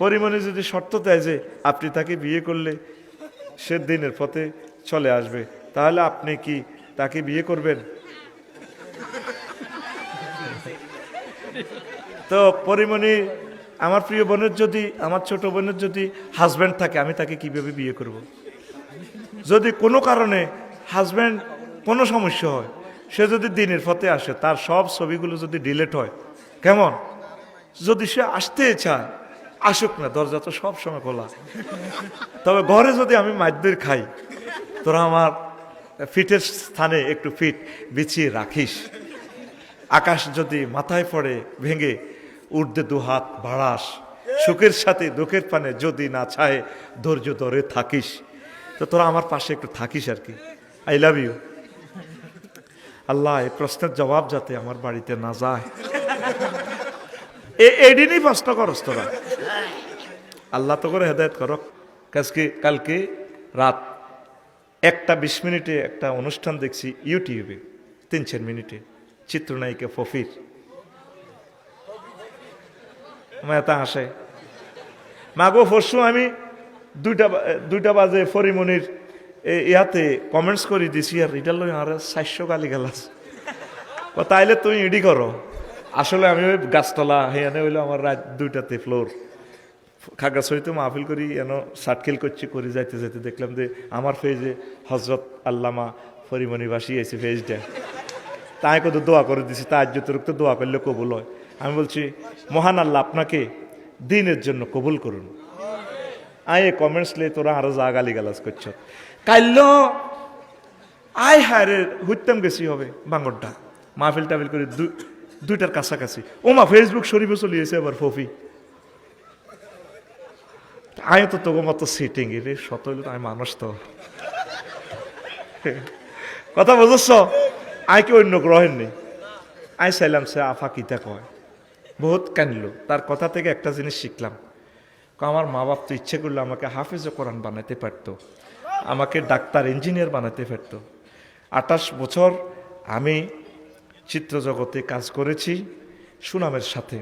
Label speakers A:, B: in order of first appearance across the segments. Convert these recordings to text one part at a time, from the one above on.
A: পরিমণি যদি শর্ত দেয় যে আপনি তাকে বিয়ে করলে সে দিনের পথে চলে আসবে, তাহলে আপনি কি তাকে বিয়ে করবেন তো পরিমণি, আমার প্রিয় বোনের যদি, আমার ছোট বোনের যদি হাজব্যান্ড থাকে, আমি তাকে কীভাবে বিয়ে করব। যদি কোনো কারণে হাজব্যান্ড কোনো সমস্যা হয়, সে যদি দিনের পথে আসে, তার সব ছবিগুলো যদি ডিলেট হয়, কেমন যদি সে আসতে চায় আসুক না, দরজা তো সব সময় খোলা। তবে ঘরে যদি আমি মাদ্যের খাই, তোরা আমার ফিটের স্থানে একটু ফিট বিছিয়ে রাখিস। আকাশ যদি মাথায় পড়ে ভেঙে উর্ধে দু হাত বাড়াস। সুখের সাথে দুঃখের পানে যদি না চায় ধৈর্য ধরে থাকিস। তো তোরা আমার পাশে একটু থাকিস আর কি। আই লাভ ইউ আল্লাহ, এই প্রশ্নের জবাব যাতে আমার বাড়িতে না যায়। এ- এদিনই প্রশ্ন করস তোরা। আল্লাহ তো করে হেদায়ত করো। কাজকে, কালকে রাত একটা বিশ মিনিটে একটা অনুষ্ঠান দেখছি ইউটিউবে, তিন চার মিনিটে। চিত্রনায়িকা ফফির। মেতা হাসে। মাগো পরশু আমি দুইটা দুইটা বাজে ফরিমনির ইয়াতে কমেন্টস করে দিছি আর এটা লই আর চারশো গালি গালাস তাইলে তুমি ইডি করো। আসলে আমি ওই গাছতলা, হেয়ানে হইল আমার রাত দুইটাতে ফ্লোর খাগড়াছড়িতে মাহফিল করি, এন সাটকিল করছি, করে, যাইতে যাইতে দেখলাম যে আমার ফেজে হজরত আল্লামা ফরিমণি বাসি আছে ফেজটা তাই কত দোয়া করে দিছি, তার যতটুকু দোয়া করলে কবুল হয়। আমি বলছি, মহান আল্লাহ, আপনাকে দিনের জন্য কবুল করুন। আয় কমেন্টস লে তোরা আরও যা গালি গালাজ করছ। কাইল আয় হায় রে হুইতাম গেছি হবে বাঙ্গরটা। মাহফিল টাফিল করে দুইটার কাছাকাছি। ও মা ফেসবুক শরীফে চলিয়েছে আবার ফফি। আমি তো তোকে মতো সিটিং রে, শত হইলে তো, আমি মানুষ তো। কথা বুঝছ? আই কি অন্য গ্রহের নেই। আই চাইলাম সে আফা কিতা কয়। বহুত কানলো তার কথা থেকে একটা জিনিস শিখলাম। আমার মা বাপ তো ইচ্ছে করলে আমাকে হাফিজে কোরআন বানাতে পারতো। আমাকে ডাক্তার ইঞ্জিনিয়ার বানাতে পারতো। আঠাশ বছর আমি চিত্র জগতে কাজ করেছি, সুনামের সাথে।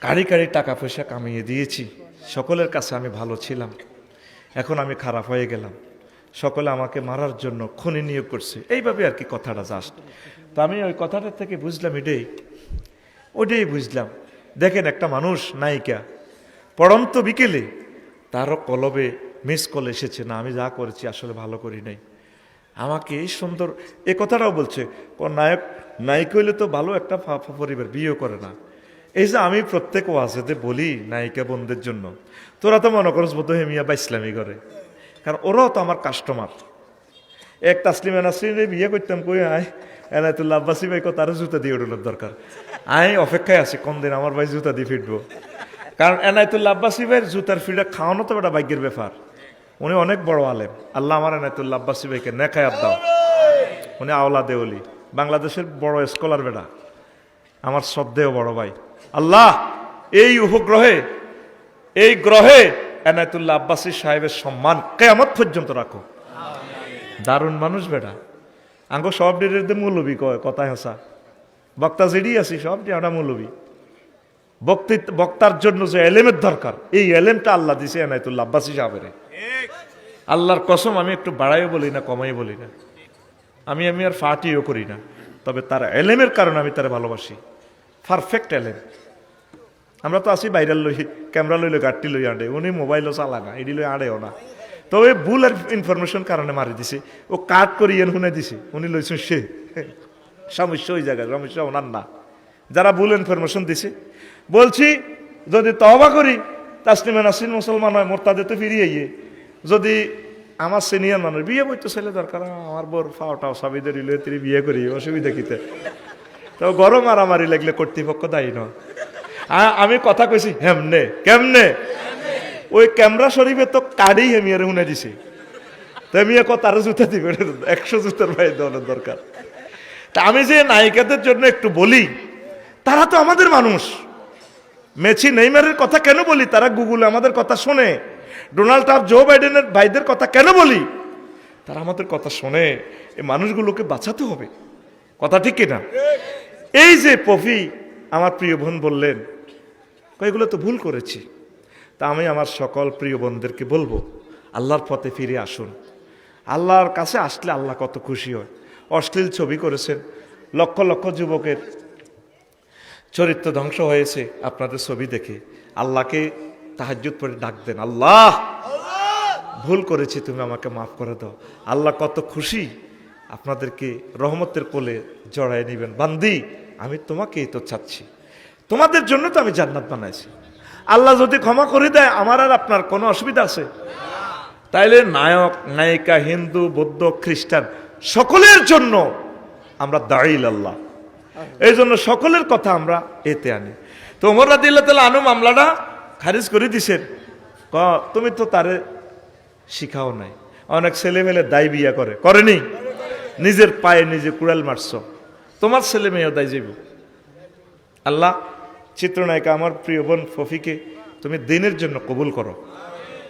A: কারি কারি টাকা পয়সা কামিয়ে দিয়েছি, সকলের কাছে আমি ভালো ছিলাম। এখন আমি খারাপ হয়ে গেলাম। সকলে আমাকে মারার জন্য খনি নিয়োগ করছে। এইভাবে আর কি কথাটা জাস্ট তো আমি ওই কথাটা থেকে বুঝলাম, এটাই। ওটাই বুঝলাম। দেখেন একটা মানুষ, নায়িকা, পড়ন্ত বিকেলে তারও কলবে মিস কল এসেছে। না, আমি যা করেছি আসলে ভালো করি নাই। আমাকে সুন্দর, এ কথাটাও বলছে নায়ক, নায়িক হইলে তো ভালো একটা পরিবার, বিয়েও করে না। এই যে আমি প্রত্যেক ওয়াজেতে বলি নায়িকা বোনদের জন্য, তোরা তো মনে করস বোধ হেমিয়া বা ইসলামী করে, কারণ ওরাও তো আমার কাস্টমার এক তাসলিমা নাসরিনে বিয়ে করতাম কই, আয় এনায়তুল্লাহ আব্বাসী ভাই তারও জুতা দিয়ে উঠলোর দরকার। আমি অপেক্ষায় আছি কম দিন আমার ভাই জুতা দিয়ে ফিরবো? কারণ এনায়তুল্লাহ আব্বাসী ভাইয়ের জুতার ফিটা খাওয়ানো তো একটা ভাগ্যের ব্যাপার। উনি অনেক বড় আলেম। আল্লাহ আমার এনায়তুল্লাহ আব্বাসী ভাইকে নেখায়াত দাও উনি আওলা দেওলি বাংলাদেশের বড় স্কলার বেটা। আমার শ্রদ্ধেয় বড় ভাই। আল্লাহ, এই উপগ্রহে, এই গ্রহে এনায়তুল্লাহ আব্বাসী সাহেবের সম্মান কেয়ামত পর্যন্ত রাখো। দারুণ মানুষ বেটা। আঙ্গ সব ডেরের মৌলবী কয়, কথায় হাসা। বক্তা যেডি আছি, সব যে আমরা মৌলবী। বক্তৃত্ব বক্তার জন্য যে এলেমের দরকার, এই এলেমটা আল্লাহ দিছে এনায়তুল্লাহ, আব্বাসী সাহেবের। আল্লাহর কসম, আমি একটু বাড়াইও বলি না কমাই বলি না। আমি আমি আর ফাটিও করি না। তবে তার এলেমের কারণে আমি তার ভালোবাসি। পারফেক্ট এলেম। আমরা তো আসি বাইরের লই, ক্যামেরা লইলে গাড়টি লই আঁড়ে উনি মোবাইলও চালা না, এডি লই আঁড়েও না। তবে ভুল আর ইনফরমেশন কারণে মারি দিছে। ও কাট করি এন শুনে দিছে। উনি লইছেন সে। সমস্যা ওই জায়গায়, সমস্যা ওনার না। যারা ভুল ইনফরমেশন দিছে। বলছি, যদি তহবা করি, তাসলিমা নাসিন মুসলমান হয়, মোরতাদে তো ফিরিয়ে গিয়ে যদি আমার সিনিয়র মানুষ, বিয়ে করতে ছেলে দরকার আমার বোর ফাওটাও সাবিদের ইলে তিনি বিয়ে করি, অসুবিধা কিতে? তো গরম মারামারি লাগলে কর্তৃপক্ষ দায়ী নয়। আমি কথা কইছি, হেমনে, কেমনে? ওই ক্যামেরা শরীফে তো কাড়ি হেমিয়ারে শুনে দিছি। তো হেমিয়া কত তারা জুতা দিবে, একশো জুতার ভাই দেওয়ানোর দরকার। তা আমি যে নায়িকাদের জন্য একটু বলি তারা তো আমাদের মানুষ। মেছি নেইমারের কথা কেন বলি? তারা গুগলে আমাদের কথা শোনে। ডোনাল্ড ট্রাম্প জো বাইডেনের ভাইদের কথা কেন বলি? তারা আমাদের কথা শোনে। এই মানুষগুলোকে বাঁচাতে হবে। কথা ঠিক কিনা? এই যে পফি আমার প্রিয় বোন বললেন ক কয়, এগুলো তো ভুল করেছি। তা আমি আমার সকল প্রিয় বোনদেরকে বলব আল্লাহর পথে ফিরে আসুন। আল্লাহর কাছে আসলে আল্লাহ কত খুশি হয়। অশ্লীল ছবি করেছেন। লক্ষ লক্ষ যুবকের চরিত্র ধ্বংস হয়েছে, আপনাদের ছবি দেখে। আল্লাহকে তাহাজ্জুদ পরে ডাক দেন, আল্লাহ! ভুল করেছি, তুমি আমাকে মাফ করে দাও। আল্লাহ কত খুশি, আপনাদেরকে রহমতের কোলে জড়ায় নেবেন। বান্দি, আমি তোমাকেই তো চাচ্ছি। তোমাদের জন্য তো আমি জান্নাত বানাইছি। আল্লাহ যদি ক্ষমা করে দেয়, আমার আর আপনার কোনো অসুবিধা আছে? তাইলে নায়ক, নায়িকা, হিন্দু, বৌদ্ধ, খ্রিস্টান, সকলের জন্য আমরা দাঁড়িল আল্লাহ। এই জন্য সকলের কথা আমরা এতে আনি। তো ওমর রাদিল্লাহ তালা আনু মামলাটা খারিজ করে দিছেন। ক, তুমি তো তারে শিখাও নাই। অনেক ছেলে মেলে দায় বিয়া করে। করেনি? নিজের পায়ে নিজে কুড়াল মারছ। তোমার ছেলে মেয়েও দায় যাইব। আল্লাহ চিত্রনায়িকা আমার প্রিয় বোন ফফিকে তুমি দিনের জন্য কবুল করো।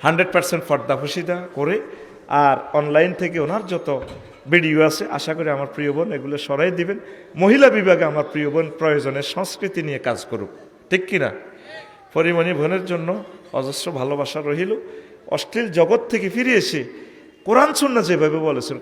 A: হান্ড্রেড পার্সেন্ট ফর্দা ফসিদা করে আর অনলাইন থেকে ওনার যত ভিডিও আছে, আশা করি আমার প্রিয় বোন এগুলো সরাই দিবেন। মহিলা বিভাগে আমার প্রিয় বোন প্রয়োজনে সংস্কৃতি নিয়ে কাজ করুক, ঠিক কিনা? পরিমণি বোনের জন্য অজস্র ভালোবাসা রহিল। অশ্লীল জগৎ থেকে ফিরে এসে কোরআন সুন্না যেভাবে বলেছেন